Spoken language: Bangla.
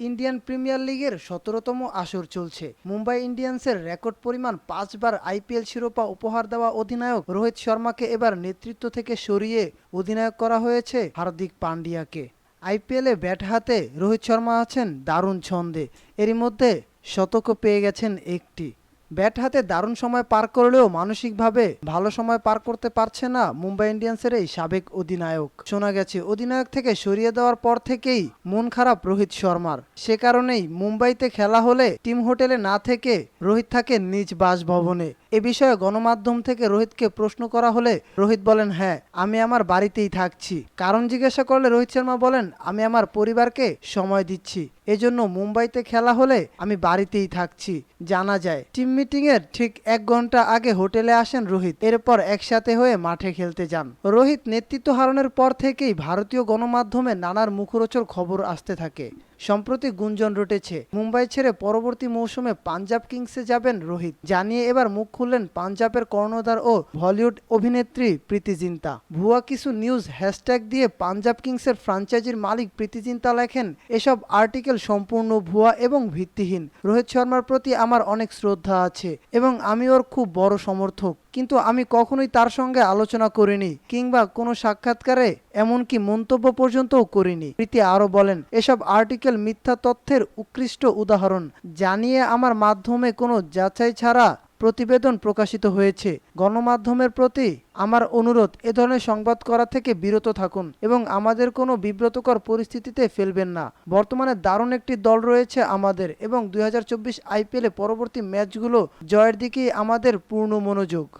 ইন্ডিয়ান প্রিমিয়ার লিগের সতেরোতম আসর চলছে। মুম্বাই ইন্ডিয়ান্সের রেকর্ড পরিমাণ পাঁচবার আইপিএল শিরোপা উপহার দেওয়া অধিনায়ক রোহিত শর্মাকে এবার নেতৃত্ব থেকে সরিয়ে অধিনায়ক করা হয়েছে হার্দিক পান্ডিয়াকে। আইপিএলে ব্যাট হাতে রোহিত শর্মা আছেন দারুণ ছন্দে। এরই মধ্যে শতকও পেয়ে গেছেন একটি। ব্যাট হাতে দারুণ সময় পার করলেও মানসিকভাবে ভালো সময় পার করতে পারছে না মুম্বাই ইন্ডিয়ান্সের এই সাবেক অধিনায়ক। শোনা গেছে, অধিনায়ক থেকে সরিয়ে দেওয়ার পর থেকেই মন খারাপ রোহিত শর্মার। সে কারণেই মুম্বাইতে খেলা হলে টিম হোটেলে না থেকে রোহিত থাকে নিজ বাসভবনে। এ বিষয়ে গণমাধ্যম থেকে রোহিতকে প্রশ্ন করা হলে রোহিত বলেন হ্যাঁ আমি আমার বাড়িতেই থাকছি। কারণ জিজ্ঞাসা করলে রোহিত শর্মা বলেন, আমি আমার পরিবারকে সময় দিচ্ছি। এজন্য মুম্বাইতে খেলা হলে আমি বাড়িতেই থাকছি। জানা যায়, টিম মিটিং এর ঠিক এক ঘণ্টা আগে হোটেলে আসেন রোহিত। এরপর একসাথে হয়ে মাঠে খেলতে যান। রোহিত নেতৃত্ব হারানোর পর থেকেই ভারতীয় গণমাধ্যমে নানার মুখরোচর খবর আসতে থাকে। সম্প্রতি গুঞ্জন রটেছে, মুম্বাই ছেড়ে পরবর্তী মৌসুমে পাঞ্জাব কিংসে যাবেন রোহিত। জানিয়ে এবার মুখ খুললেন পাঞ্জাবের কর্ণধার ও বলিউড অভিনেত্রী প্রীতি জিন্তা। ভুয়া কিছু নিউজ হ্যাশট্যাগ দিয়ে পাঞ্জাব কিংসের ফ্রাঞ্চাইজির মালিক প্রীতি জিন্তা লেখেন, এসব আর্টিকেল সম্পূর্ণ ভুয়া এবং ভিত্তিহীন। রোহিত শর্মার প্রতি আমার অনেক শ্রদ্ধা আছে এবং আমি ওর খুব বড় সমর্থক। কিন্তু আমি কখনোই তার সঙ্গে আলোচনা করিনি কিংবা কোনো সাক্ষাৎকারে এমনকি মন্তব্য পর্যন্তও করিনি। প্রীতি আরও বলেন, এসব আর্টিকেল মিথ্যা তথ্যের উৎকৃষ্ট উদাহরণ। জানিয়ে আমার মাধ্যমে কোনো যাচাই ছাড়া প্রতিবেদন প্রকাশিত হয়েছে। গণমাধ্যমের প্রতি আমার অনুরোধ, এ ধরনের সংবাদ করা থেকে বিরত থাকুন এবং আমাদের কোনো বিব্রতকর পরিস্থিতিতে ফেলবেন না। বর্তমানে দারুণ একটি দল রয়েছে আমাদের এবং দু হাজার চব্বিশ আইপিএলে পরবর্তী ম্যাচগুলো জয়ের দিকেই আমাদের পূর্ণ মনোযোগ।